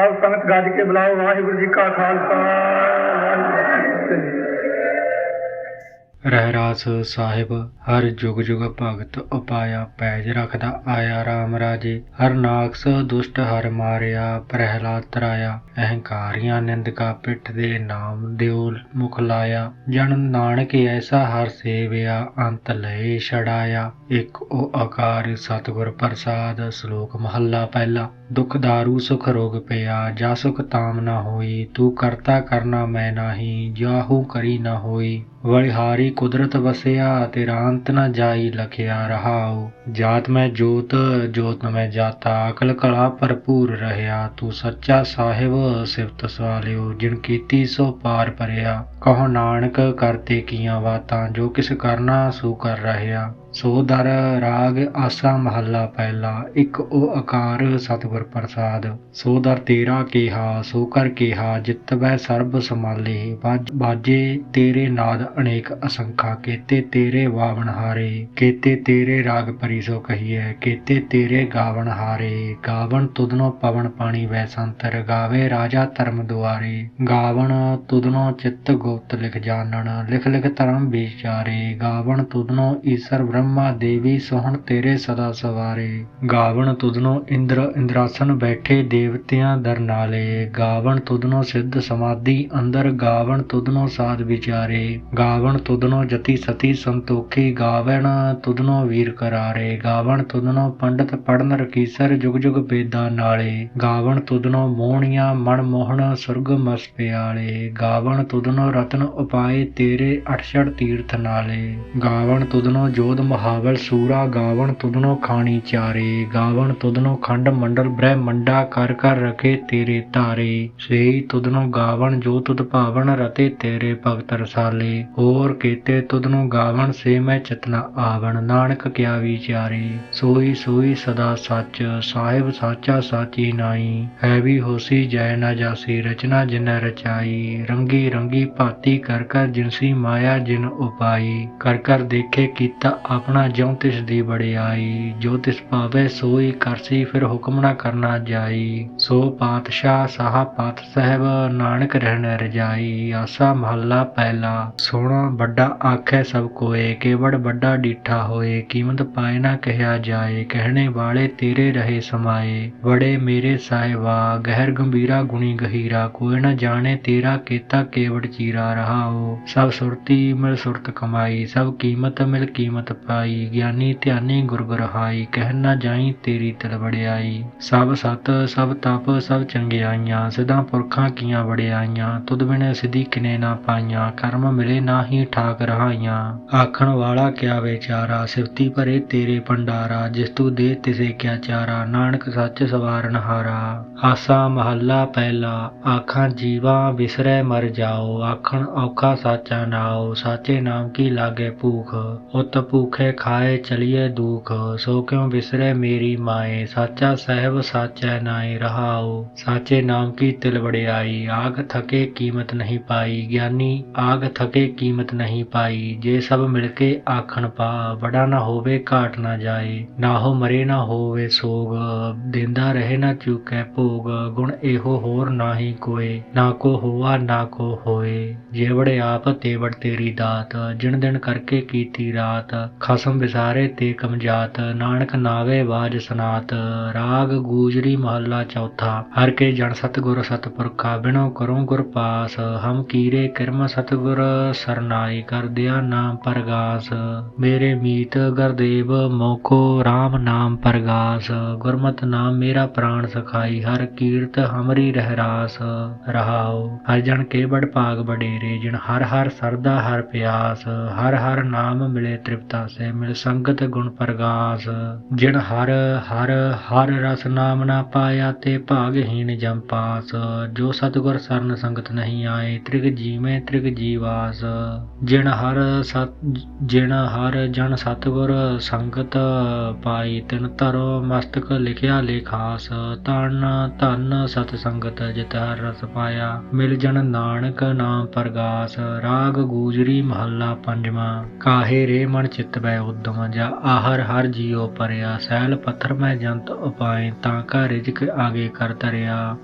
ਸਭ ਸੰਗਤ ਗੱਜ ਕੇ ਬੁਲਾਓ, ਵਾਹਿਗੁਰੂ ਜੀ ਕਾ ਖਾਲਸਾ। ਵਾਹਿਗੁਰੂ ਜੀ ਸਾਹਿਬ, ਹਰ ਜੁਗ ਜੁਗ ਭਗਤ ਉਪਾਇਆ ਪੈਜ ਰਖਦਾ ਆਇਆ RAM ਰਾਜੇ। ਹਰ ਨਾਕਸ ਦੁਸ਼ਟ ਹਰ ਮਾਰਿਆ, ਪ੍ਰਹਿਲਾਦ ਤਰਾਇਆ। ਅਹੰਕਾਰੀਆਂ ਨਿੰਦਕਾ ਪਿੱਠ ਦੇ ਨਾਮ ਦਿਓ ਮੁਖ ਲਾਇਆ। ਜਨ ਨਾਨਕ ਐਸਾ ਹਰ ਸੇਵਿਆ, ਅੰਤ ਲਏ ਛੜਾਇਆ ਇੱਕ ਓਅਕਾਰ ਸਤਿਗੁਰ ਪ੍ਰਸਾਦ, ਸ਼ਲੋਕ ਮਹੱਲਾ ਪਹਿਲਾ। ਦੁਖ ਦਾਰੂ ਸੁਖ ਰੋਗ ਪਿਆ, ਜਾ ਸੁਖ ਤਾਮ ਨਾ ਹੋਈ, ਤੂੰ ਕਰਤਾ ਕਰਨਾ ਮੈਂ ਨਾਹੀ, ਜਾਹੂ ਕਰੀ ਨਾ ਹੋਈ। ਵਲਿਹਾਰੀ ਕੁਦਰਤ ਵਸਿਆ ਤੇਰਾ ਅੰਤ ਨਾ ਜਾਈ ਲਖਿਆ ਰਹਾਉ। ਜਾਤ ਮੈਂ ਜੋਤ ਜੋਤ ਮੈਂ ਜਾਤਾ, ਅਕਲ ਕਲਾ ਭਰਪੂਰ ਰਹਿਆ। ਤੂੰ ਸੱਚਾ ਸਾਹਿਬ, ਸਿਫਤ ਸਵਾਲਿਓ, ਜਿਨ ਕੀਤੀ ਸੋ ਪਾਰ ਪਰਿਆ। ਕਹੋ ਨਾਨਕ, ਕਰਤੇ ਕੀਆਂ ਬਾਤਾਂ ਜੋ ਕਿਸ ਕਰਨਾ ਸੋ ਕਰ ਰਹਿਆ। ਸੋ ਦਰ ਰਾਗ ਆਸਾ ਮਹੱਲਾ ਪਹਿਲਾ, ਇੱਕ ਓ ਆਕਾਰ ਸਤਿਗੁਰ ਪ੍ਰਸਾਦ। ਸੋ ਦਰ ਤੇਰਾ ਕੀਹਾ, ਸੋ ਕਰ ਕੀਹਾ ਜਿਤਵੈ ਸਰਬ ਸਮਾਲੇ ਬਾਜੇ ਤੇਰੇ ਨਾਦ ਅਨੇਕ ਅਸੰਖਾ, ਕੇਤੇ ਤੇਰੇ ਵਾਵਣ ਹਾਰੇ। ਕੇਤੇ ਤੇਰੇ ਰਾਗ ਪਰੀ ਸੋ ਕਹੀਐ, ਕੇਤੇ ਤੇਰੇ ਗਾਵਣ ਹਾਰੇ। ਗਾਵਣ ਤੁਧਨੋ ਪਵਨ ਪਾਣੀ ਵੈ ਸੰਤਰ, ਗਾਵੇ ਰਾਜਾ ਧਰਮ ਦੁਆਰੇ। ਗਾਵਣ ਤੁਧਨੋ ਚਿੱਤ ਗੁਪਤ ਲਿਖ ਜਾਣਨ, ਲਿਖ ਲਿਖ ਧਰਮ ਵਿਚਾਰੇ ਗਾਵਣ ਤੁਧਨੋ ਈਸ਼ਰ ਬ੍ਰਹਮਾ ਦੇਵੀ ਸੋਹਣ ਤੇਰੇ ਸਦਾ ਸਵਾਰੇ। ਗਾਵਣ ਤੁਧਨੋ ਇੰਦਰ ਇੰਦਰਾਸਨ ਬੈਠੇ ਦੇਵਤਿਆਂ ਦਰਨਾਲੇ ਗਾਵਣ ਤੁਧਨੋ ਸਿੱਧ ਸਮਾਧੀ ਅੰਦਰ। ਗਾਵਣ ਤੁਧਨੋ ਸਾਧ ਵਿਚਾਰੇ। ਗਾਵਣ ਤੁਧਨੋ ਜਤੀ ਸਤੀ ਸੰਤੋਖੀ। ਗਾਵਣ ਤੁਧਨੋ ਵੀਰ ਕਰਾਰੇ। ਗਾਵਣ ਤੁਧਨੋ ਪੰਡਤ ਪੜਨ ਰਕੀਸਰ ਜੁਗ ਜੁਗ ਬੇਦਾ ਨਾਲੇ। ਗਾਵਣ ਤੁਧਨੋ ਮੋਹਣੀਆਂ ਮਨ ਮੋਹਣ ਸੁਰਗ ਮਸ ਪਿਆਲੇ। ਗਾਵਣ ਤੁਧਨੋ ਰਤਨ ਉਪਾਏ ਤੇਰੇ ਅਠਛੜ ਤੀਰਥ ਨਾਲੇ। ਗਾਵਣ ਤੁਧਨੋ ਜੋਧ ਮਹਾਵਲ ਸੂਰਾ ਗਾਵਣ ਤੁਧਨੋ ਖਾਣੀ ਚਾਰੇ, ਗਾਵਣ ਤੁਧਨੋ ਖੰਡ ਮੰਡਲ ਬ੍ਰਹਮੰਡਾ ਕਰ ਕਰ ਰਖੇ ਤੇਰੇ ਧਾਰੇ। ਸੇਈ ਤੁਧਨੋ ਗਾਵਣ ਜੋ ਤੁਧ ਭਾਵਨ ਰਤੇ ਤੇਰੇ ਭਗਤ ਰਸਾਲੇ। ਹੋਰ ਕੀਤੇ ਤੁਧਨੋ ਗਾਵਣ ਸੇ ਮੈਂ ਚਤਨਾ ਆਵਣ, ਨਾਨਕ ਕਿਆ ਵਿਚਾਰੇ ਸੋਈ ਸੋਈ ਸਦਾ ਸੱਚ, ਸਾਹਿਬ ਸਾਚਾ ਸਾਚੀ ਨਾਈ। ਹੈ ਵੀ ਹੋਸੀ ਜੈ ਨਾ ਜਾਸੀ, ਰਚਨਾ ਜਿਨ ਰਚਾਈ। ਰੰਗੀ ਰੰਗੀ ਭਾਤੀ ਕਰ ਕਰ ਜਿਨਸੀ ਮਾਇਆ ਜਿਨ ਉਪਾਈ। ਕਰ ਕਰ ਦੇਖੇ ਕੀਤਾ ਆਪਣਾ ਜਿਉ ਤਿਸ ਦੀ ਬੜਿਆਈ ਜੋ ਤਿਸ ਭਾਵੇ ਸੋਈ ਕਰਸੀ ਫਿਰ ਹੁਕਮ ਨਾ ਕਰਨਾ ਜਾਈ। ਸੋ ਪਾਤਸ਼ਾਹ ਸਾਹਾ ਪਾਤ ਸਹਿਬ, ਨਾਨਕ ਰਹਿਣ ਰਜਾਈ, ਆਸਾ ਮਹੱਲਾ ਪਹਿਲਾ ਸੋਹਣਾ ਵੱਡਾ ਆਖੈ ਸਭ ਕੋਏ, ਕੇਵੜ ਵੱਡਾ ਡੀਠਾ ਹੋਏ, ਕੀਮਤ ਪਾਏ ਨਾ ਕਹਿਆ ਜਾਏ, ਕਹਿਣੇ ਵਾਲੇ ਤੇਰੇ ਰਹੇ ਸਮਾਏ। ਬੜੇ ਮੇਰੇ ਸਾਹਿਬਾ, ਗਹਿਰ ਗੰਭੀਰਾ ਗੁਣੀ ਗਹੀਰਾ, ਕੋਈ ਨਾ ਜਾਣੇ ਤੇਰਾ ਕੀਤਾ ਕੇਵੜ ਚੀਰਾ ਰਹਾਓ ਸਭ ਸੁਰਤੀ ਮਿਲ ਸੁਰਤ ਕਮਾਈ, ਸਭ ਕੀਮਤ ਮਿਲ ਕੀਮਤ ਪਾਈ ਗਿਆਨੀ ਧਿਆਨੀ ਗੁਰ ਗੁਰ ਕਹਿ ਨਾ ਜਾਈ ਤੇਰੀ ਤਲ ਵੜਿਆਈ ਸਭ ਸਤ, ਸਭ ਤਪ, ਸਭ ਚੰਗਿਆਈਆਂ, ਸਿਧਾਂ ਪੁਰਖਾਂ ਕੀਆਂ ਵੜਿਆਈਆਂ, ਤੁਧ ਬਿਨ ਸਿਧੀ ਕਿਨੇ ਨਾ ਪਾਈਆਂ, ਕਰਮ ਮਿਲੇ ਨਾਹੀ ਠਾਕ ਰਹਾਈਆਂ। ਆਖਣ ਵਾਲਾ ਕਿਆ ਵਿਚਾਰਾ, ਸਿਫਤੀ ਭਰੇ ਤੇਰੇ ਭੰਡਾਰਾ, ਜਿਸ ਤੂੰ ਦੇ ਤਿਸੇ ਕਿਆ ਚਾਰਾ, ਨਾਨਕ ਸੱਚ ਸਵਾਰਨ ਹਾਰਾ ਆਸਾ ਮਹੱਲਾ ਪਹਿਲਾ, ਆਖਾਂ ਜੀਵਾ ਵਿਸਰੈ ਮਰ ਜਾਓ, ਆਖਣ ਔਖਾ ਸਾਚਾ ਨਾਓ ਸਾਚੇ ਨਾਮ ਕੀ ਲਾਗੇ ਭੂਖ, ਉਤ ਭੂਖ ਖਾਏ ਚਲੀਏ ਦੁਖ, ਸੋ ਕਿਉ ਵਿਸਰੈ ਮੇਰੀ ਮਾਏ? ਸਾਚਾ ਸਹਿਬ ਸਾਚੈ ਨਾਏ, ਰਹਾਉ। ਸਾਚੇ ਨਾਮ ਕੀ ਤਿਲ ਵੜਿਆਈ ਆਗ ਥਕੇ ਕੀਮਤ ਨਹੀਂ ਪਾਈ। ਗਿਆਨੀ, ਆਗ ਥਕੇ ਕੀਮਤ ਨਹੀਂ ਪਾਈ। ਜੇ ਸਭ ਮਿਲ ਕੇ ਆਖਣ ਪਾ, ਬੜਾ ਨਾ ਹੋਵੇ, ਘਾਟ ਨਾ ਜਾਏ। ਨਾ ਹੋ ਮਰੇ, ਨਾ ਹੋਵੇ ਸੋਗ। ਦਿੰਦਾ ਰਹੇ, ਨਾ ਚੁਕੈ ਭੋਗ। ਗੁਣ ਇਹੋ ਹੋਰ ਨਾਹੀ ਕੋਏ। ਨਾ ਕੋ ਹੋਆ, ਨਾ ਕੋ ਹੋਏ। ਜੇਵੜ ਆਪ, ਤੇਵੜ ਤੇਰੀ ਦਾਤ। ਜਿਣ ਦਿਨ ਕਰਕੇ ਕੀਤੀ ਰਾਤ। ਖਸਮ ਵਿਸਾਰੇ ਤੇ ਕਮਜਾਤ, ਨਾਨਕ ਨਾਵੇ ਬਾਜ ਸਨਾਤ, ਰਾਗ ਗੂਜਰੀ ਮਹੱਲਾ ਚੌਥਾ, ਹਰ ਕੇ ਜਨ ਸਤਿਗੁਰ ਸਤਪੁਰਖਾ, ਬਿਨੋ ਕਰੋ ਗੁਰ ਪਾਸ, ਹਮ ਕੀਰੇ ਕਿਰਮ ਸਤਿਗੁਰ, ਸਰਨਾਈ ਕਰ ਦਿਆ ਨਾਮ ਪਰਗਾਸ, ਮੇਰੇ ਮੀਤ ਗੁਰਦੇਵ ਮੋਖੋ RAM ਨਾਮ ਪਰਗਾਸ, ਗੁਰਮਤ ਨਾਮ ਮੇਰਾ ਪ੍ਰਾਣ ਸਖਾਈ, ਹਰ ਕੀਰਤ ਹਮਰੀ ਰਹਿਰਾਸ, ਰਹਾਉ, ਹਰ ਜਨ ਕੇ ਬੜ ਭਾਗ ਬਡੇਰੇ ਜਿਨ ਹਰ ਹਰ ਸਰਦਾ ਹਰ ਪਿਆਸ, ਹਰ ਹਰ ਨਾਮ ਮਿਲੇ ਤ੍ਰਿਪਤਾ ਸੇ ਮਿਲ ਸੰਗਤ ਗੁਣ ਪ੍ਰਗਾਸ ਜਿਨ ਹਰ ਹਰ ਹਰ ਰਸ ਨਾਮ ਨਾ ਪਾਇਆ ਤੇ ਭਾਗਹੀਣ ਜਮ ਪਾਸ। ਜੋ ਸਤਿਗੁਰ ਸਰਨ ਸੰਗਤ ਨਹੀਂ ਆਏ, ਤ੍ਰਿਗ ਜੀਵੇਂ ਤ੍ਰਿਗ ਜੀਵਾਸ। ਜਿਨ ਹਰ ਸਤ ਜਿਨ ਹਰ ਜਨ ਸਤਿਗੁਰ ਸੰਗਤ ਪਾਈ, ਤਿਨ ਧਰੋ ਮਸਤਕ ਲਿਖਿਆ ਲੇਖਾਸ। ਤਨ ਧਨ ਸਤ ਸੰਗਤ ਜਿਤ ਹਰ ਰਸ ਪਾਇਆ, ਮਿਲ ਜਨ ਨਾਨਕ ਨਾਮ ਪ੍ਰਗਾਸ। ਰਾਗ ਗੂਜਰੀ ਮਹੱਲਾ ਪੰਜਵਾਂ। ਕਾਹੇ ਰੇ ਮਨ ਚਿੱਤ ਬੈ ਉਦਮ ਜਾ ਆਹਰ ਹਰ ਜੀਉ ਪਰਿਆ, ਸੈਲ ਪੱਥਰ ਮੈਂ ਜੰਤ ਉਪਾਏ, ਤਾਂ ਕਾ ਰਿਜਕ ਆਗੇ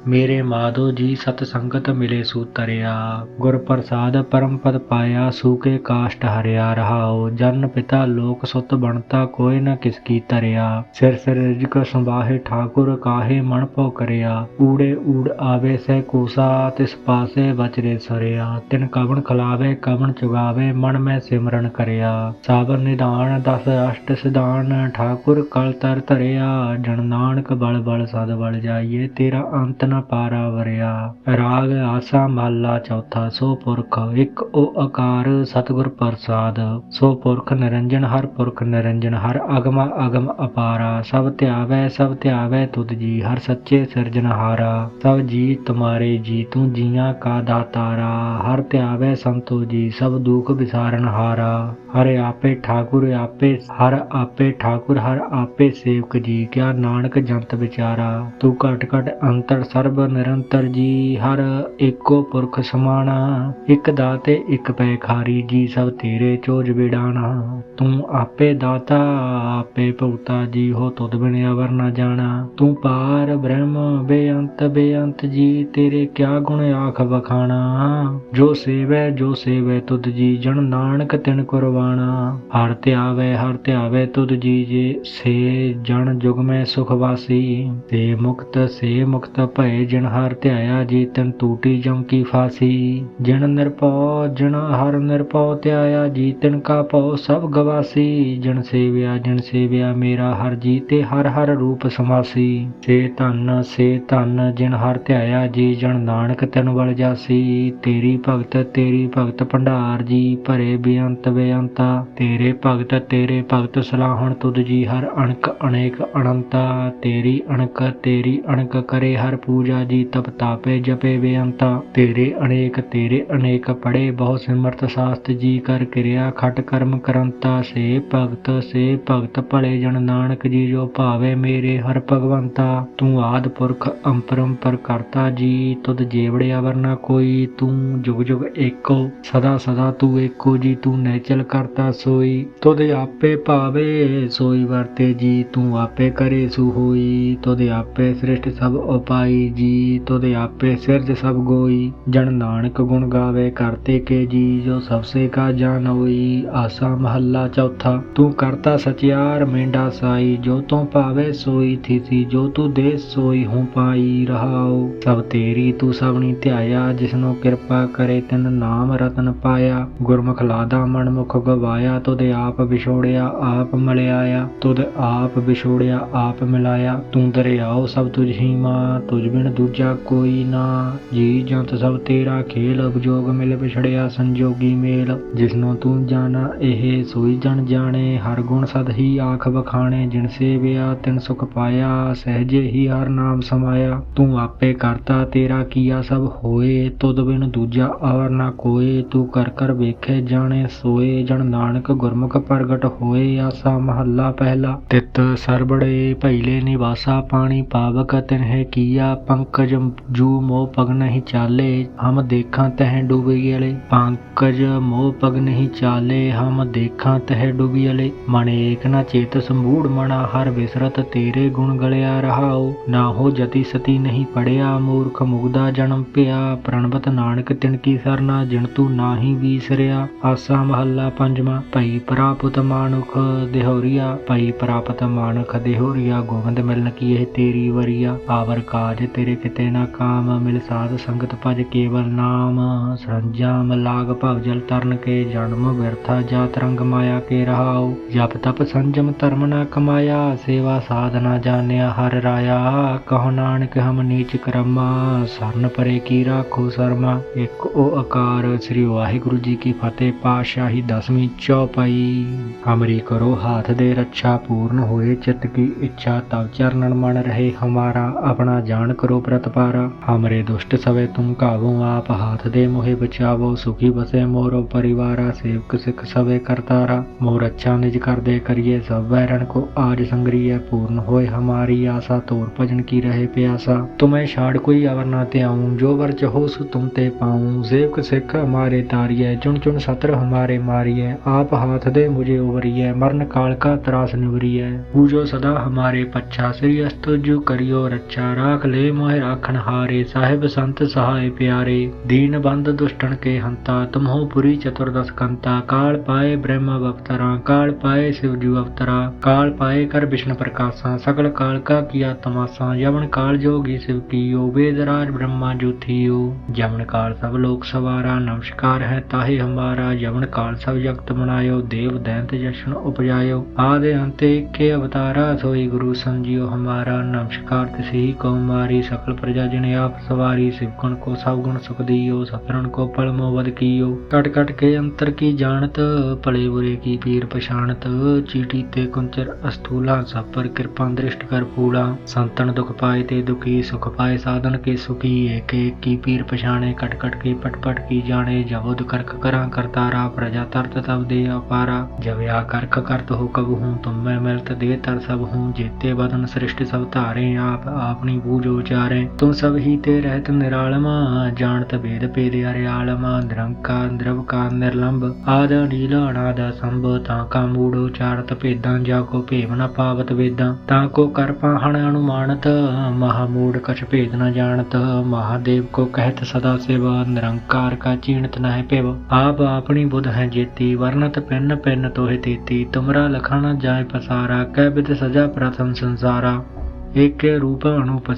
ਮੇਰੇ ਮਾਧੋ ਜੀ ਸਤ ਸੰਗਤ ਮਿਲੇ ਸੂਤਰਿਆ ਗੁਰ ਪ੍ਰਸਾਦ ਪਰਮ ਪਦ ਪਾਇਆ ਸੂਕੇ ਕਾਸ਼ਟ ਹਰਿਆ। ਰਹਾਉ, ਜਨ ਪਿਤਾ ਲੋਕ ਸੁਤ ਬਣਤਾ, ਕੋਈ ਨ ਕਿਸ ਕੀ ਤਰਿਆ। ਸਿਰ ਸਿਰ ਰਿਜਕ ਸੰਭਾਹੇ, ਠਾਕੁਰ ਕਾਹੇ ਮਨ ਭਉ ਕਰਿਆ। ਊੜੇ ਊੜ ਆਵੇ, ਸਹਿ ਕੂਸਾ, ਤਿਸ ਪਾਸੇ ਬਚਰੇ ਸਰਿਆ। ਤਿਨ ਕਵਣ ਖਲਾਵੇ, ਕਵਣ ਚੁਗਾਵੇ, ਮਨ ਮੈਂ ਸਿਮਰਨ ਕਰਿਆ। ਸਾਵਰ ਨਿਦਾ ਨਿਧਾਨ ਦਸ ਅਸ਼ਟ ਸਿਧਾਨ, ਠਾਕੁਰ ਕਲ ਤਰ ਧਰਿਆ, ਜਨ ਨਾਨਕ ਬਲ ਬਲ ਸਦ ਬਲ ਜਾਈਏ, ਤੇਰਾ ਅੰਤ ਨ ਪਾਰਾ ਵਰਿਆ। ਰਾਗ ਆਸਾ ਮਹਲਾ ਚੌਥਾ, ਸੋ ਪੁਰਖ ਇੱਕ ਓਅਕਾਰ ਸਤਿਗੁਰ ਪ੍ਰਸਾਦ। ਸੋ ਪੁਰਖ ਨਿਰੰਜਨ, ਹਰ ਪੁਰਖ ਨਿਰੰਜਨ, ਹਰ ਅਗਮ ਅਗਮ ਅਪਾਰਾ। ਸਭ ਧਿਆਵੈ ਸਭ ਧਿਆਵੈ ਤੁਧ ਜੀ, ਹਰ ਸੱਚੇ ਸਿਰਜਨਹਾਰਾ ਸਭ ਜੀ ਤੁਮਾਰੇ ਜੀ, ਤੂੰ ਜੀਆਂ ਕਾ ਦਾਤਾਰਾ। ਹਰ ਧਿਆਵੈ ਸੰਤੋ ਜੀ, ਸਭ ਦੁਖ ਵਿਸਾਰਨ ਹਾਰਾ। ਹਰ ਆਪੇ ਠਾਕੁਰ ਆਪੇ, ਹਰ ਆਪੇ ਠਾਕੁਰ, ਹਰ ਆਪੇ ਸੇਵਕ ਜੀ। ਕਿਆ ਨਾਨਕ ਜੰਤ ਵਿਚਾਰਾ, ਤੂੰ ਘਟ ਘਟ ਅੰਤਰ ਸਰਬ ਨਿਰੰਤਰ ਜੀ। ਹਰ ਏਕੋ ਪੁਰਖ ਸਮਾਣਾ, ਇੱਕ ਦਾਤੇ, ਇੱਕ ਪੈਖਾਰੀ ਜੀ। ਸਭ ਤੇਰੇ ਚੋਜ ਵਿਡਾਣਾ ਤੂੰ ਆਪੇ ਦਾਤਾ, ਆਪੇ ਭੁਗਤਾ ਜੀ। ਹੋ ਤੁਧ ਬਿਨ ਅਵਰ ਨਾ ਜਾਣਾ, ਤੂੰ ਪਾਰ ਬ੍ਰਹਮ ਬੇਅੰਤ ਬੇਅੰਤ ਜੀ। ਤੇਰੇ ਕਿਆ ਗੁਣ ਆਖ ਬਖਾਣਾ ਜੋ ਸੇਵੈ ਜੋ ਸੇਵੈ ਤੁਧ ਜੀ। ਜਨ ਨਾਨਕ ਤਿਨ ਕੁਰਬਾਣਾ, ਹਰ ਧਿਆਵੈ ਹਰ ਧਿਆਵੈ ਤੁਧ ਜੀ ਜੇ ਸੇ ਜਨ ਜੁਗ ਮੈਂ ਸੁਖ ਵਾਸੀ। ਤੇ ਮੁਕਤ ਸੇ ਮੁਕਤ ਭਏ ਜਿਨ ਹਰ ਧਿਆਇਆ ਜੀ ਤਨ ਟੂਟੀ ਜਮ ਕੀ ਫਾਸੀ। ਜਿਨ ਨਿਰਭਉ, ਜਿਨ ਹਰ ਨਿਰਭਉ ਧਿਆਇਆ ਜੀ ਤਿਨ ਕਾ ਭਉ ਸਭ ਗਵਾਸੀ। ਜਨ ਸੇਵਿਆ ਜਨ ਸੇਵਿਆ ਮੇਰਾ ਹਰ ਜੀ ਤੇ ਹਰ ਹਰ ਰੂਪ ਸਮਾਸੀ। ਸੇ ਧਨ ਸੇ ਧਨ ਜਿਨ ਹਰ ਧਿਆਇਆ ਜੀ, ਜਨ ਨਾਨਕ ਤਨ ਵਲ ਜਾਸੀ। ਤੇਰੀ ਭਗਤ ਤੇਰੀ ਭਗਤ ਭੰਡਾਰ ਜੀ, ਭਰੇ ਬੇਅੰਤ ਬੇਅੰਤਾ। ਤੇਰੇ ਭਗਤ ਭਗਤ ਤੇਰੇ ਭਗਤ ਸਲਾਹਣ ਤੁਧ ਜੀ, ਹਰ ਅਣਕ ਅਨੇਕ ਅਨੰਤਾ ਤੇਰੀ ਅਣਕ ਤੇਰੀ ਅਣਕ ਕਰੇ ਹਰ ਪੂਜਾ ਜੀ, ਤਪ ਤਾਪੇ ਜਪੇ ਬੇਅੰਤਾ। ਤੇਰੇ ਅਨੇਕ ਤੇਰੇ ਅਨੇਕ ਪੜੇ ਬਹੁ ਸਿਮਰਤ ਸਾਸਤ ਜੀ, ਕਰ ਕਿਰਿਆ ਖਟ ਕਰਮ ਕਰੰਤਾ। ਸੇ ਭਗਤ ਸੇ ਭਗਤ ਭਲੇ ਜਨ ਨਾਨਕ ਜੀ, ਜੋ ਭਾਵੇ ਮੇਰੇ ਹਰ ਭਗਵੰਤਾ। ਤੂੰ ਆਦ ਪੁਰਖ ਅੰਪਰਮ ਪਰ ਕਰਤਾ ਜੀ, ਤੁਧ ਜੇਵੜਿਆ ਵਰਨਾ ਕੋਈ। ਤੂੰ ਜੁਗ ਜੁਗ ਏਕੋ, ਸਦਾ ਸਦਾ ਤੂੰ ਏਕੋ ਜੀ, ਤੂੰ ਨੈਚਲ ਕਰਤਾ ਸੋਈ। ਤੁਧ ਆਪੇ ਭਾਵੇ, ਸੋਈ ਵਰਤੇ ਜੀ, ਤੂੰ ਆਪੇ ਕਰੇ ਸੂ ਹੋਈ ਤੁਧ ਆਪੇ ਸ੍ਰਿਸ਼ਟ ਸਭ ਉਪਾਈ ਜੀ, ਤੁਧ ਆਪੇ ਸਿਰਜ ਸਭ ਗੋਈ। ਜਨ ਨਾਨਕ ਗੁਣ ਗਾਵੇ, ਕਰਤੇ ਕੇ ਜੀ, ਜੋ ਸਭ ਸੇ ਕਾ ਜਾਨ ਹੋਈ। ਆਸਾ ਮਹੱਲਾ ਚੌਥਾ, ਤੂੰ ਕਰਤਾ ਸਚਿਆਰ ਮੇਂਡਾ ਸਾਈ। ਜੋ ਤੂੰ ਭਾਵੇ ਸੋਈ, ਥੀਸੀ, ਜੋ ਤੂੰ ਦੇ ਸੋਈ, ਹੂੰ ਪਾਈ ਰਹਾਉ। ਸਭ ਤੇਰੀ ਤੂੰ ਸਭਨੀ ਧਿਆਇਆ, ਜਿਸਨੂੰ ਕਿਰਪਾ ਕਰੇ, ਤਿਨ ਨਾਮ ਰਤਨ ਪਾਇਆ। ਗੁਰਮੁਖ ਲਾਦਾ ਮਨ ਮੁਖ ਗਵਾਇਆ, ਤੁਧ ਆਪ ਵਿਛੋੜਿਆ, ਆਪ ਮਲਿਆਇਆ, ਤੁਧ ਆਪ ਵਿਛੋੜਿਆ, ਆਪ ਮਿਲਾਇਆ। ਤੂੰ ਦਰਿਆਓ ਸਭ ਤੁਝ ਹੀ ਮਾਂ, ਤੁਝ ਬਿਨ ਦੂਜਾ ਕੋਈ ਨਾ। ਜੀ ਜੰਤ ਸਭ ਤੇਰਾ ਖੇਲ ਅਬਜੋਗ ਮਿਲ ਵਿਛੜਿਆ ਸੰਜੋਗੀ ਮੇਲ। ਜਿਸਨੂੰ ਤੂੰ ਜਾਣਾ, ਇਹ ਸੋਈ ਜਨ ਜਾਣੇ। ਹਰ ਗੁਣ ਸਦ ਹੀ ਆਖ ਬਖਾਣੇ ਜਿਨ ਸੇਵਿਆ ਤਿਨ ਸੁਖ ਪਾਇਆ, ਸਹਿਜੇ ਹੀ ਹਰ ਨਾਮ ਸਮਾਇਆ। ਤੂੰ ਆਪੇ ਕਰਤਾ, ਤੇਰਾ ਕੀਆ ਸਭ ਹੋਏ। ਤੁਧ ਬਿਨ ਦੂਜਾ ਔਰ ਨਾ ਕੋਏ, ਤੂੰ ਕਰ ਕਰ ਵੇਖੇ ਜਾਣੇ ਸੋਏ। ਜਣ ਨਾਨਕ ਗੁਰਮੁਖ ਪ੍ਰਗਟ ਹੋਏ ਆਸਾ ਮਹੱਲਾ ਪਹਿਲਾ। ਤਿਤ ਸਰਬੜੇ ਭੈਲੇ ਨਿਵਾਸਾ ਪਾਣੀ ਪਾਵਕ ਤਿਨਹਿ ਕੀਆ, ਪੰਕਜ ਜੂ ਮੋਹ ਪਗ ਨਹੀਂ ਚਾਲੇ, ਹਮ ਦੇਖਾਂ ਤਹਿ ਡੁਬੀ ਗਲੇ ਪੰਕਜ ਮੋਹ ਪਗ ਨਹੀਂ ਚਾਲੇ, ਹਮ ਦੇਖਾਂ ਤਹਿ ਡੁਬੀ ਗਲੇ ਮਨ ਏਕ ਨਾ ਚੇਤ ਸੰਭੂੜ ਮਣਾ ਹਰ ਵਿਸਰਤ ਤੇਰੇ ਗੁਣ ਗਲਿਆ ਰਹਾਉ। ਨਾ ਹੋ ਜਤੀ ਸਤੀ ਨਹੀਂ ਪੜਿਆ, ਮੂਰਖ ਮੁਗਦਾ ਜਨਮ ਪਿਆ। ਪ੍ਰਣਵਤ ਨਾਨਕ ਤਿਨ ਕੀ ਸਰਨਾ ਜਿਣ ਤੂੰ ਨਾਹੀ ਵੀਸਰਿਆ। ਆਸਾ ਮਹੱਲਾ ਪੰਜਵਾਂ, ਭਈ ਪ੍ਰਾਪਤ ਮਾਨੁਖ ਦੇਹੋਰੀਆ, ਭਈ ਪ੍ਰਾਪਤ ਮਾਨੁਖ ਦੇਹੋਰੀਆ, ਗੋਬਿੰਦ ਮਿਲਨ ਕੀ ਇਹ ਤੇਰੀ ਵਰੀਆ? ਆਵਰ ਕਾਜ ਤੇਰੇ ਕਿਤੇ ਨਾ ਕਾਮ, ਮਿਲ ਸਾਧ ਸੰਗਤ ਭਜ ਕੇਵਲ ਨਾਮ। ਸਰੰਜਾਮ ਲਾਗ ਭਵ ਜਲ ਤਰਨ ਕੇ ਜਨਮ, ਵਿਰਥਾ ਜਾਤ ਰੰਗ ਮਾਇਆ ਕੇ ਰਹਾਉ। ਜਪ ਤਪ ਸੰਜਮ ਧਰਮ ਨਾ ਕਮਾਇਆ, ਸੇਵਾ ਸਾਧਨਾ ਜਾਣਿਆ ਹਰ ਰਾਇਆ। ਕਹੋ ਨਾਨਕ ਹਮ ਨੀਚ ਕਰਮਾ, ਸਰਨ ਪਰੇ ਕੀ ਰਾਖੋ ਸਰਮਾ। ਇੱਕ ਓਅਕਾਰ ਸ੍ਰੀ ਵਾਹਿਗੁਰੂ ਜੀ ਕੀ ਫਤਿਹ, ਪਾਤਸ਼ਾਹੀ ਦਸਵੀਂ ਚੌਪਾਈ। हमरी करो हाथ दे रक्षा पूर्ण होए चित्त की इच्छा तव चरणन मन रहे हमारा अपना जान करो प्रतपारा हमरे दुष्ट सवे तुम काबो आप हाथ दे मोहे बचावो सुखी बसे मोरो परिवारा सेवक सिख सवे करतारा मोर अच्छा निज कर दे करिए सब वैरण को आज संग्रिय पूर्ण होए हमारी आशा तोर भजन की रहे प्यासा तुम्हें छाड़ कोई अवर ना त्याऊं जो वर चहो सो तुम ते पाऊं सेवक सिख हमारे तारिय चुन चुन सत्र हमारे मारिय आप हाथ दे मुझे उवरिय मरण काल का त्रास निवरिय पूजो सदा हमारे पच्छा श्री अस्तु जो करियो रक्षा राख ले मोह राखन हारे साहिब संत सहाय प्यारे दीन बंद दुष्टन के हंता तुम हो पुरी चतुर्दश कंता काल पाए ब्रह्म अवतरा काल पाए शिवजू अवतरा काल पाए कर विष्णु प्रकाशा सकल काल का किया तमाशा यवन काल जोगी शिव कियो वेदराज ब्रह्मा ज्योतियो यवन काल सब लोक सवारा नमस्कार है ताहि हमारा यवन काल सब जगत बनायो देव दैंत जशन उपजायो आदि अंत एक के अवतारा सोई गुरु समझियो हमारा नमस्कार तिसी कौमारी सकल प्रजा जिन आप सवारी शिव गुण को सब गुण सुख दियो सतरण को पल मोवद कियो कट कट के अंतर की जानत पले बुरे की पीर पछाणत चीटी ते कुंचर अस्थूला सब पर कृपा दृष्ट कर पूला संतन दुख पाए ते दुखी सुख पाए साधन के सुखी एक एक की पीर पछाणे कट कट के पट पट की जाने जबोद करक करा करतारा प्रजा तरत तब दे अपारा जब या करक करत हो कब हूँ तुम मैं मिलत दे तर सब हूँ जेते बदन सृष्टि सब तारे आप ਆਪਣੀ ਬੂਝ ਉਚਾਰੇ ਤੂੰ ਸਭ ਹੀ ਤੇ ਰਹਿਤ ਨਿਰਾਲਮਾ ਜਾਣਤ ਭੇਦ ਭੇਦ ਅਰਿਆਲਮਾ ਨਿਰੰਕਾਰ ਨਿਰਵਕਾਰ ਨਿਰਲੰਭ ਆਦ ਨੀਲ ਅਨਾਦ ਸੰਭ ਤਾਂ ਕਾ ਮੂੜ ਉਚਾਰਤ ਭੇਦਾਂ ਜਾ ਕੋ ਭੇਵ ਨ ਪਾਵਤ ਵੇਦਾਂ ਤਾਂ ਕੋ ਕਰ ਪਾਹਣ ਅਨੁਮਾਨਤ ਮਹਾ ਮੂੜ ਕਛ ਭੇਦ ਨ ਜਾਣਤ ਮਹਾਦੇਵ ਕੋ ਕਹਿਤ ਸਦਾ ਸਿਵ ਨਿਰੰਕਾਰ ਕਾ ਚੀਣਤ ਨਹਿ ਪਿਵ ਆਪ ਆਪਣੀ ਬੁਧ ਹੈ ਜੇਤੀ ਵਰਨਤ ਪਿੰਨ ਪਿੰਨ ਤੋਹਿ ਤੇਤੀ ਤੁਮਰਾ ਲਖਣ ਜਾਏ ਪਸਾਰਾ ਕਹਿ ਬਿਦ ਸਜਾ ਪ੍ਰਥਮ ਸੰਸਾਰਾ। ਏਕੇ ਰੂਪ ਅਨੂਪ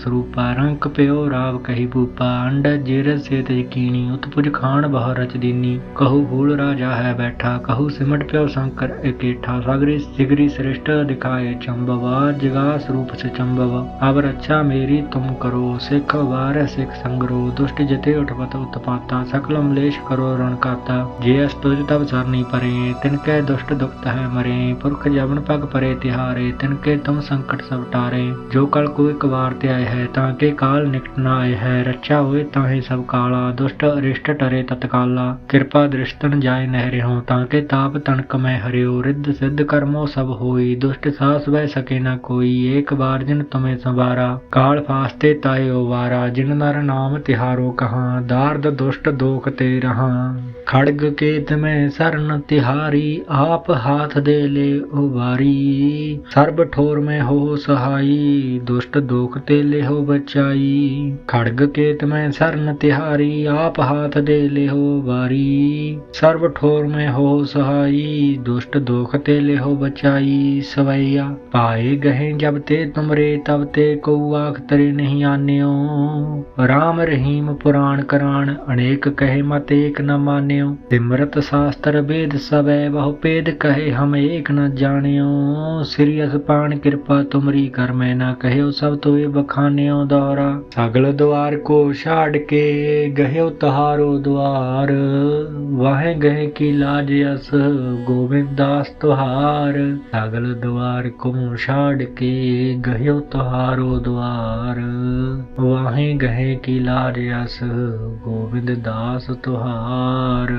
ਰੰਕ ਪਿਓ ਰਾਵ ਕਹੀ ਭੂਪਾ, ਅੰਡ ਜਿਰ ਸੇਤ ਯਕੀਨੀ, ਉਤਪੁਜ ਖਾਨ ਬਹੁ ਰਚ ਦੀਨੀ, ਕਹੂ ਹੂਲ ਰਾਜਾ ਹੈ ਬੈਠਾ, ਕਹੂ ਸਿਮਟ ਪਿਓ ਸ਼ੰਕਰ ਇਕੇਠਾ, ਸਾਗਰੀ ਸਿਗਰੀ ਸ੍ਰਿਸ਼ਟ ਦਿਖਾਏ ਚੰਬਵਾ ਜਗਾ ਸਰੂਪ ਸੇ ਚੰਬਵ, ਅਬ ਰੱਛਾ ਮੇਰੀ ਤੁਮ ਕਰੋ, ਸਿੱਖ ਵਾਰ ਸਿੱਖ ਸੰਗਰੋ, ਦੁਸ਼ਟ ਜਤੇ ਉਠਪਤ ਉਤਪਾਤਾ, ਸਕਲ ਅਮਲੇਸ਼ ਕਰੋ ਰਣ ਕਾਤਾ, ਜੇ ਅਸਤੁਜ ਤਬ ਸਰਨੀ ਪਰੇ, ਤਿਨ ਕੈ ਦੁਸ਼ਟ ਦੁਖਤ ਹੈ ਮਰੇ, ਪੁਰਖ ਜਵਨ ਪਗ ਪਰੇ ਤਿਹਾਰੇ, ਤਿਨ ਕੇ ਤੁਮ ਸੰਕਟ ਸਭ ਟਾਰੇ, ਜੋ ਕਲ ਕੋ ਇੱਕ ਵਾਰ ਤੇ ਆਏ ਹੈ, ਤਾਂ ਕੇ ਕਾਲ ਨਿਕਟ ਨਾ ਆਏ ਹੈ, ਰੱਛਾ ਹੋਏ ਤਾਹੇ ਸਭ ਕਾਲਾ, ਦੁਸ਼ਟ ਅਰਿਸ਼ਟ ਟਰੇ ਤਤਕਾਲਾ, ਕਿਰਪਾ ਦ੍ਰਿਸ਼ਟਨ ਜਾਏ ਨਹਿਰੇ ਹੋ ਤਾਂ ਕੇ ਤਾਪ ਤਣਕ ਮੈਂ ਹਰਿਓ, ਰਿੱਧ ਸਿੱਧ ਕਰਮੋ ਸਭ ਹੋਈ, ਦੁਸ਼ਟ ਸਾਸ ਵੈ ਸਕੇ ਨਾ ਕੋਈ, ਏਕ ਬਾਰ ਜਿਨ ਤੁਮੇ ਸੰਵਾਰਾ, ਕਾਲ ਫਾਸਤੇ ਤਾਇਓ ਵਾਰਾ, ਜਿਨ ਨਰ ਨਾਮ ਤਿਹਾਰੋ ਕਹਾਂ, ਦਾਰਦ ਦੁਸ਼ਟ ਦੋਖ ਤੇ ਰਹਾ। ਖੜਗ ਕੇਤ ਮੈਂ ਸਰਨ ਤਿਹਾਰੀ, ਆਪ ਹਾਥ ਦੇ ਲੈ ਉਵਾਰੀ ਸਰਬ ਠੋਰ ਮੈਂ ਹੋ ਸਹਾਈ ਦੁਸ਼ਟ ਦੋਖ ਤੇ ਲਿਹੋ ਬਚਾਈ। ਖੜਗ ਕੇਤ ਮੈਂ ਸਰਨ ਤਿਹਾਰੀ, ਆਪ ਹਾਥ ਦੇ ਲਿਹੋ ਵਾਰੀ। ਸਰਬ ਠੋਰ ਮੈਂ ਹੋ ਸਹਾਈ, ਦੁਸ਼ਟ ਦੋਖ ਤੇ ਲਿਹੋ ਬਚਾਈ। ਸਵਈਆ ਪਾਏ ਗਹਿ ਜਬ ਤੇ ਤੁਮਰੇ, ਤਬ ਤੇ ਕਉ ਆਖ ਤਰੇ ਨਹੀਂ ਆਨਿਓ। ਰਾਮ ਰਹੀਮ ਪੁਰਾਣ ਕਰਾਣ, ਅਨੇਕ ਕਹੇ ਮਤ ਏਕ ਨ ਮਾਨਿਓ। ਸਿਮਰਤ ਸਾਸਤਰ ਵੇਦ ਸਵੈ, ਬਹੁ ਭੇਦ ਕਹੇ ਹਮ ਏਕ ਨ ਜਾਣਿਓ। ਸ੍ਰੀ ਅਸਪਾਨ ਕਿਰਪਾ ਤੁਮਰੀ ਕਰ ਮੈਂ ਨਾ ਕਹਿਓ ਸਭ ਤੋਏ ਬਖਾਨਿਓ ਦੌਰਾ। ਸਗਲ ਦੁਆਰ ਕੋ ਛਾੜ ਕੇ ਗਹਿਓ ਤਹਾਰੋ ਦੁਆਰ। ਵਾਹੇ ਗਏ ਕੀ ਲਾਜ ਅਸ, ਗੋਬਿੰਦ ਦਾਸ ਤੁਹਾਰ। ਸਗਲ ਦੁਆਰ ਕੋ ਛਾੜ ਕੇ ਗਹਿਓ ਤਹਾਰੋ ਦੁਆਰ। ਵਾਹੇ ਗਏ ਕੀ ਲਾਜ ਅਸ, ਗੋਬਿੰਦ ਦਾਸ ਤੁਹਾਰ।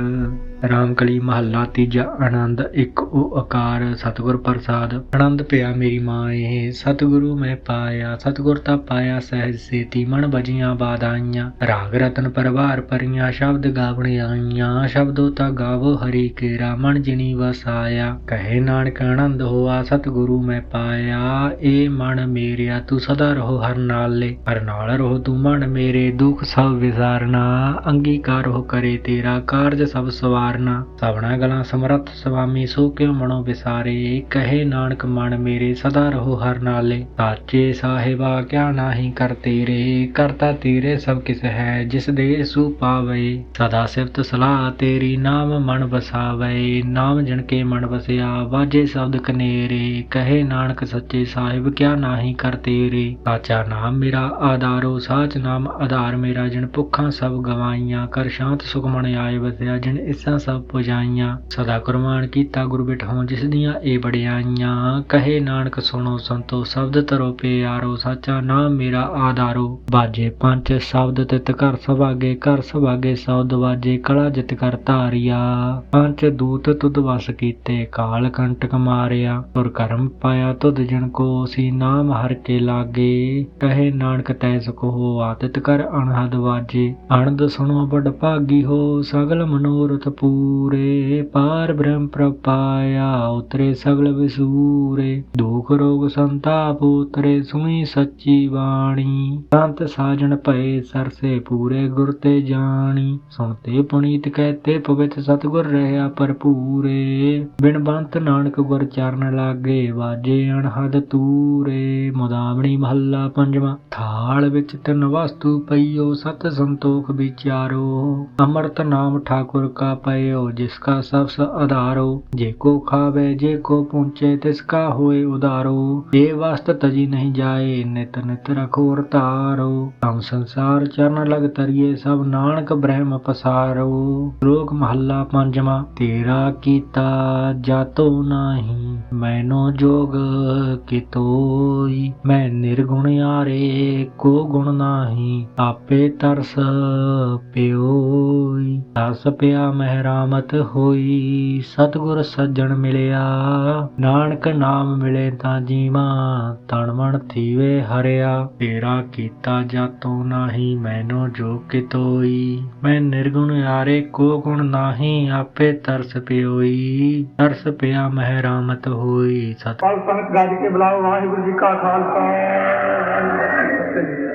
ਰਾਮਕਲੀ ਮਹੱਲਾ ਤੀਜਾ ਆਨੰਦ, ਇੱਕ ਓਕਾਰ ਸਤਿਗੁਰ ਪ੍ਰਸਾਦ। ਆਨੰਦ ਪਿਆ ਮੇਰੀ ਮਾਏ ਸਤਿਗੁਰੂ ਮੈਂ ਪਾਇਆ। ਸਤਿਗੁਰ ਤਾਂ ਪਾਇਆ ਸਹਿਜ ਸੇਤੀ, ਮਨ ਬਜੀਆਂ ਬਾਦਾਈਆਂ ਰਾਗ ਰਤਨ ਪਰਵਾਰ ਪਰੀਆਂ, ਸ਼ਬਦ ਗਾਵਣ ਆਈਆਂ। ਸ਼ਬਦੋ ਤਾਂ ਗਾਵੋ ਹਰੀ ਕੇਰਾ, ਮਨ ਜਿਨੀ ਵਸਾਇਆ। ਕਹੇ ਨਾਨਕ ਆਨੰਦ ਹੋਆ, ਸਤਿਗੁਰੂ ਮੈਂ ਪਾਇਆ। ਏ ਮਨ ਮੇਰਿਆ, ਤੂੰ ਸਦਾ ਰਹੋ ਹਰ ਨਾਲੇ। ਹਰ ਨਾਲ ਰਹੋ ਤੂੰ ਮਨ ਮੇਰੇ, ਦੁੱਖ ਸਭ ਵਿਸਾਰਨਾ। ਅੰਗੀਕਾਰ ਹੋ ਕਰੇ ਤੇਰਾ, ਕਾਰਜ ਸਭ ਸਵਾਰਨਾ ਸਵਣਾ ਗਲਾਂ ਸਮਰੱਥ ਸੁਆਮੀ ਸੋ ਕਿਉ ਮਨੋ ਵਿਸਾਰੇ? ਕਹੇ ਨਾਨਕ ਮਨ ਮੇਰੇ ਸਦਾ ਰਹੋ ਹਰ ਨਾਲੇ। ਸਾਚੇ ਸਾਹਿਬਾ, ਕਿਆ ਨਾਹੀ ਕਰ ਤੇਰੇ? ਕਰਤਾ ਤੇਰੇ ਸਭ ਕਿਸ ਹੈ, ਜਿਸ ਦੇ ਸੂ ਪਾਵੇ। ਸਦਾ ਸਿਫਤ ਸਲਾਹ ਤੇਰੀ, ਨਾਮ ਮਨ ਵਸਾਵੇ। ਨਾਮ ਜਨ ਕੇ ਮਨ ਵਸਿਆ, ਵਾਜੇ ਸ਼ਬਦ ਕਨੇਰੇ। ਕਹੇ ਨਾਨਕ ਸੱਚੇ ਸਾਹਿਬ, ਕਿਆ ਨਾਹੀ ਕਰ ਤੇਰੇ? ਸਾਚਾ ਨਾਮ ਮੇਰਾ ਆਧਾਰੋ, ਸਾਚ ਨਾਮ ਆਧਾਰ ਮੇਰਾ, ਜਿਨ ਭੁੱਖਾਂ ਸਭ ਗਵਾਈਆਂ। ਕਰ ਸ਼ਾਂਤ ਸੁਖ ਮਨ ਆਏ ਵਸਿਆ, ਜਿਨ ਇਸਾਂ ਸਭ ਪੁਜਾਈਆਂ, ਸਦਾ ਕੁਰਬਾਨ ਕੀਤਾ ਗੁਰ ਬਿਠਾਉ ਜਿਸ ਦੀਆਂ ਇਹ ਬੜਿਆਈਆਂ ਕਹੇ ਨਾਨਕ ਸੁਣੋ ਸੰਤੋ, ਸ਼ਬਦ ਤਰੋ ਪਿਆਰੋ, ਸਾਚਾ ਨਾਮ ਮੇਰਾ ਆਧਾਰੋ। ਬਾਜੇ ਪੰਜ, ਸ਼ਬਦ ਤਿਤ ਘਰ ਸਭਾਗੇ ਘਰ ਸਭਾਗੇ ਸੌਦ ਵਾਜੇ ਕਲਾ ਜਿਤ ਕਰ ਧਾਰਿਆ। ਪੰਜ, ਦੂਤ ਤੁਧ ਵਸ ਕੀਤੇ, ਕਾਲ ਕੰਟਕ ਮਾਰਿਆ। ਤੁਰ ਕਰਮ ਪਾਇਆ ਤੁਧ ਜਨ ਕੋ ਸੀ ਨਾਮ ਹਰ ਕੇ ਲਾਗੇ। ਕਹੇ ਨਾਨਕ ਤੈ ਸਕੋ ਹੋ ਆਦਿਤ ਕਰ ਅਨਹਦ ਵਾਜੇ। ਅਨੰਦ ਸੁਣੋ ਬੜ ਭਾਗੀ ਹੋ, ਸਗਲ ਮਨੋਰਥ ਪੂ ਪੂਰੇ ਪਾਰ ਬ੍ਰਹਮ ਪ੍ਰਪਾਇਆ, ਉਤਰੇ ਸਗਲ ਵਿਸੂਰੇ। ਦੁਖ ਰੋਗ ਸੰਤਾਪ ਉਤਰੇ, ਸੁਣੀ ਸੱਚੀ ਬਾਣੀ। ਸੰਤ ਸਾਜਣ ਭਏ ਸਰਸੇ, ਪੂਰੇ ਗੁਰ ਤੇ ਜਾਣੀ। ਸੁਣਤੇ ਪੁਨੀਤ ਕਹਤੇ, ਪਵਿੱਤ ਸਤਗੁਰ ਰਹਿਆ ਭਰਪੂਰੇ। ਬਿਨ ਬੰਤ ਨਾਨਕ ਗੁਰ ਚਰਨ ਲਾਗੇ, ਵਾਜੇ ਅਣਹਦ ਤੂਰੇ। ਮੁਦਾਵਣੀ ਮਹੱਲਾ ਪੰਜਵਾਂ, ਥਾਲ ਵਿੱਚ ਤਿੰਨ ਵਸਤੂ ਪਈਓ, ਸਤ ਸੰਤੋਖ ਵਿਚਾਰੋ। ਅੰਮ੍ਰਿਤ ਨਾਮ ਠਾਕੁਰ ਕਾ ਪਏ ਜਿਸ ਕਾ ਸਬਸ ਆਧਾਰੋ, ਜੇ ਕੋ ਖਾਵੇ, ਜੇ ਕੋ ਪਹੁੰਚੇ, ਤਿਸ ਕਾ ਹੋਏ ਉਦਾਰੋ ਇਹ ਵਸਤ ਤਜੀ ਨਹੀਂ ਜਾਏ, ਨਿਤ ਨਿਤ ਰਖੋਰ ਤਾਰੋ ਹਮ ਸੰਸਾਰ ਚਰਨ ਲਗ ਤਰੀਏ, ਸਭ ਲੋਕ ਮਹੱਲਾ ਪੰਜਵਾਂ, ਤੇਰਾ ਕੀਤਾ ਜਾਤੋ ਨਾਹੀ, ਮੈਨੋ ਜੋਗ ਕਿਤੋਈ। ਮੈਂ ਨਿਰਗੁਣ ਆਰੇ ਕੋ ਗੁਣ ਨਾਹੀ, ਆਪੇ ਤਰਸ ਪਿਓਈ। ਤਸ ਪਿਆ ਮਹਿਰਾ ਮਹਿਰਾਮਤ ਹੋਈ। ਸਤਿਗੁਰ ਸੱਜਣ ਮਿਲਿਆ। ਨਾਨਕ ਨਾਮ ਮਿਲੇ ਤਾਂ ਜੀਵਾ ਤਨ ਮਨ ਥੀਵੇ ਹਰਿਆ। ਤੇਰਾ ਕੀਤਾ ਜਾਤੋ ਨਾਹੀ ਮੈਨੋ ਜੋ ਕਿਤੋਈ। ਮੈਂ ਨਿਰਗੁਣ ਆਰੇ ਕੋ ਗੁਣ ਨਾਹੀ ਆਪੇ ਤਰਸ ਪਿਓਈ। ਤਰਸ ਪਿਆ ਮਹਿਰਾਮਤ ਹੋਈ। ਸਤ ਸੰਗਤ ਗੱਜ ਕੇ ਬੁਲਾਓ। ਵਾਹਿਗੁਰੂ ਜੀ ਕਾ ਖਾਲਸਾ।